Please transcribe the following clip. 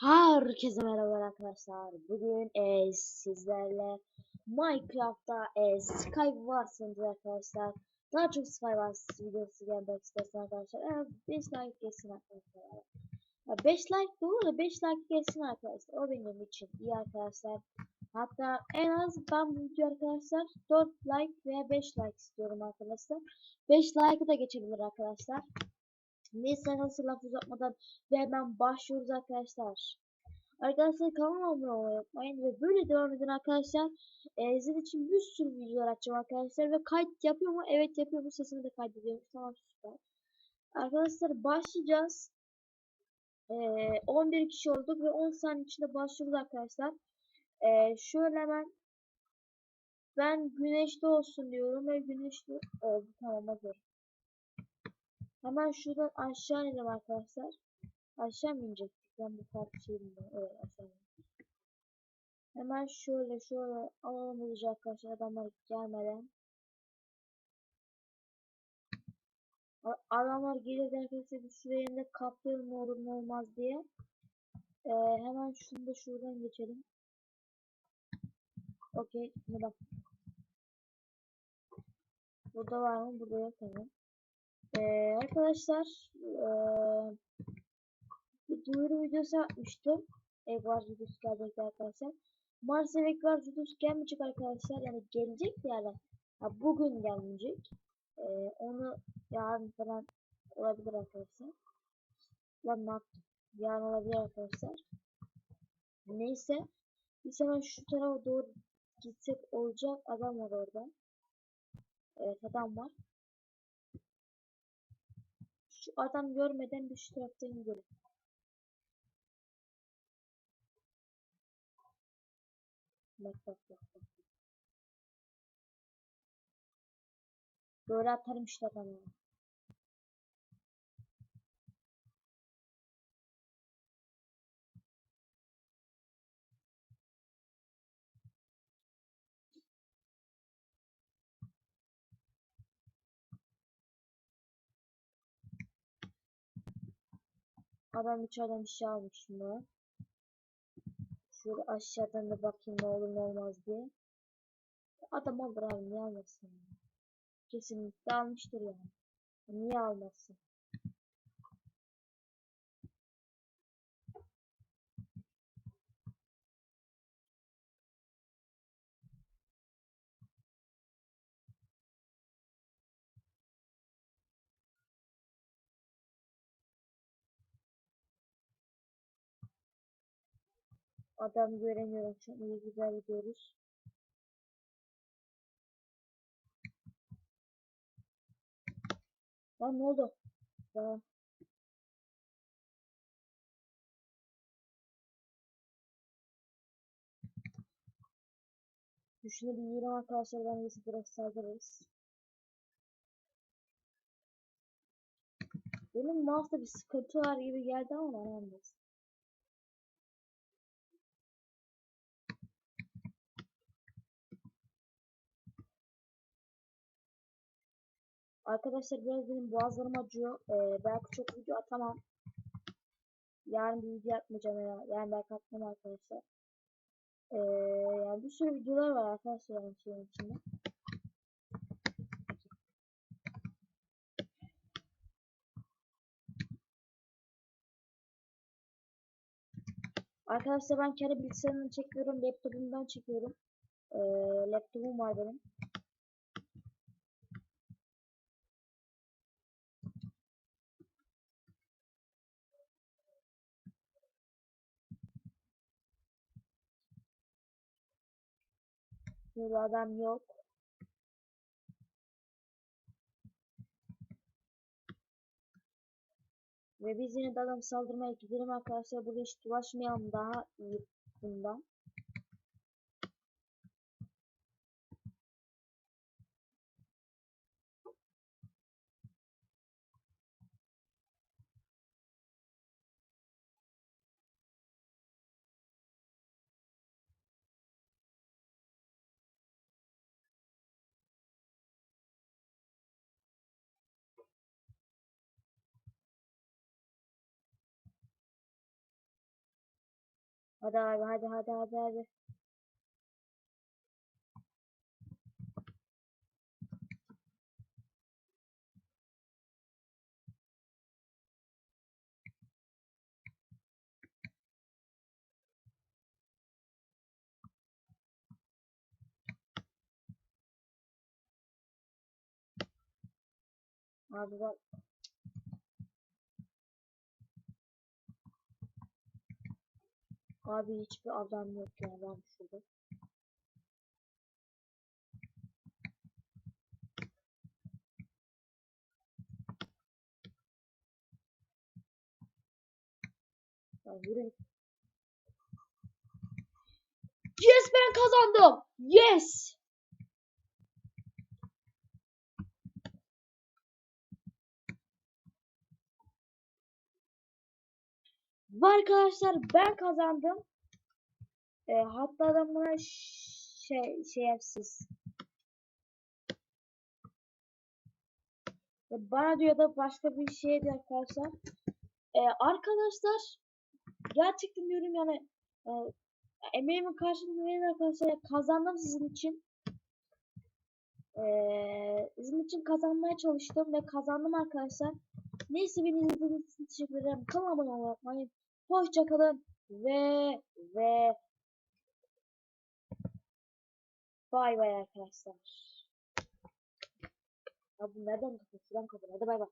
Herkese merhaba arkadaşlar. Bugün e, sizlerle Minecraft'ta e, Skywars oynayacağız arkadaşlar. Daha çok Skywars videosu gelmek istersen arkadaşlar. Evet 5 like gelsin arkadaşlar. Ya 5 like olur da 5 like gelsin arkadaşlar. O benim için iyi arkadaşlar. Hatta en az ben bu video arkadaşlar 4 like veya 5 like istiyorum arkadaşlar. 5 like'ı da geçebilir arkadaşlar. Neyse nasıl laf uzatmadan ve hemen başlıyoruz arkadaşlar. Arkadaşlar kanalıma abone olmayı ve böyle devam edin arkadaşlar. Ee, sizin için bir sürü videolar açacağım arkadaşlar ve kayıt yapıyor mu? Evet yapıyor mu? Sesini de kaydediyorum. Tamam süper. Arkadaşlar başlayacağız. Ee, 11 kişi olduk ve 10 saniye içinde başlıyoruz arkadaşlar. Ee, şöyle hemen ben güneşte olsun diyorum ve güneşli oldu tamam hazır. Hemen şuradan aşağı inelim arkadaşlar. Aşağı mı inecektik? Ben bu farklı şey bilmiyorum. Evet aşağı. Hemen şöyle şöyle alalım arkadaşlar adamlar gelmeden. Adamlar gelir arkadaşlar biz şuraya yerine kaplayalım ne olur ne olmaz diye. Ee, hemen şunu da şuradan geçelim. Okey. Bak. Burada var mı? Burada yok tamam. Ee, arkadaşlar ee, bir duyuru videosu yapmıştım. Egvar videosu gelecek arkadaşlar. Mars Egvar videosu gelmeyecek arkadaşlar. Yani gelecek yani. Ha, bugün gelmeyecek. Ee, onu yarın falan olabilir arkadaşlar. Lan ne yaptım? Yarın olabilir arkadaşlar. Neyse. Biz hemen şu tarafa doğru gitsek olacak. Adam var orada. Evet adam var. Şu adam görmeden bir şu taraftan gidelim. Bak bak bak bak. Böyle atarım işte adamı. Adam içeriden bir şey almış mı? Şöyle aşağıdan da bakayım ne olur ne olmaz diye. Adam alır abi niye almasın? Kesinlikle almıştır yani. Niye almasın? Adam göremiyorum an iyi güzel gidiyoruz. Lan ne oldu? Daha. Şunu bir yiyelim arkadaşlar ben de biraz saldırırız. Benim mouse'da bir sıkıntı var gibi geldi ama yalnız. Arkadaşlar biraz benim boğazlarım acıyor. Ee, belki çok video atamam. Yarın bir video atmayacağım ya. Yani belki atmam arkadaşlar. Ee, yani bir sürü videolar var arkadaşlar yani şeyin içinde. Arkadaşlar ben kendi bilgisayarımdan çekiyorum. Laptopumdan çekiyorum. Ee, laptopum var benim. Burada adam yok. Ve biz yine de adam saldırmaya gidelim arkadaşlar. Burada hiç dolaşmayalım daha iyi bundan. Hadi abi hadi hadi hadi hadi. Abi bak. Abi hiçbir adam yok ya ben şurada. Yes ben kazandım. Yes. Ve arkadaşlar ben kazandım. E, hatta da bana şey şerefsiz. Bana diyor da başka bir şey diyor arkadaşlar. E, arkadaşlar gerçekten diyorum yani e, emeğimin karşılığını verin arkadaşlar. Kazandım sizin için. Ee, sizin için kazanmaya çalıştım ve kazandım arkadaşlar. Neyse beni izlediğiniz için teşekkür ederim. Kanalıma abone olmayı. Hoşçakalın ve ve bay bay arkadaşlar. Ya bu nereden kapatıyor? Şuradan kapatıyor. Hadi bay bay.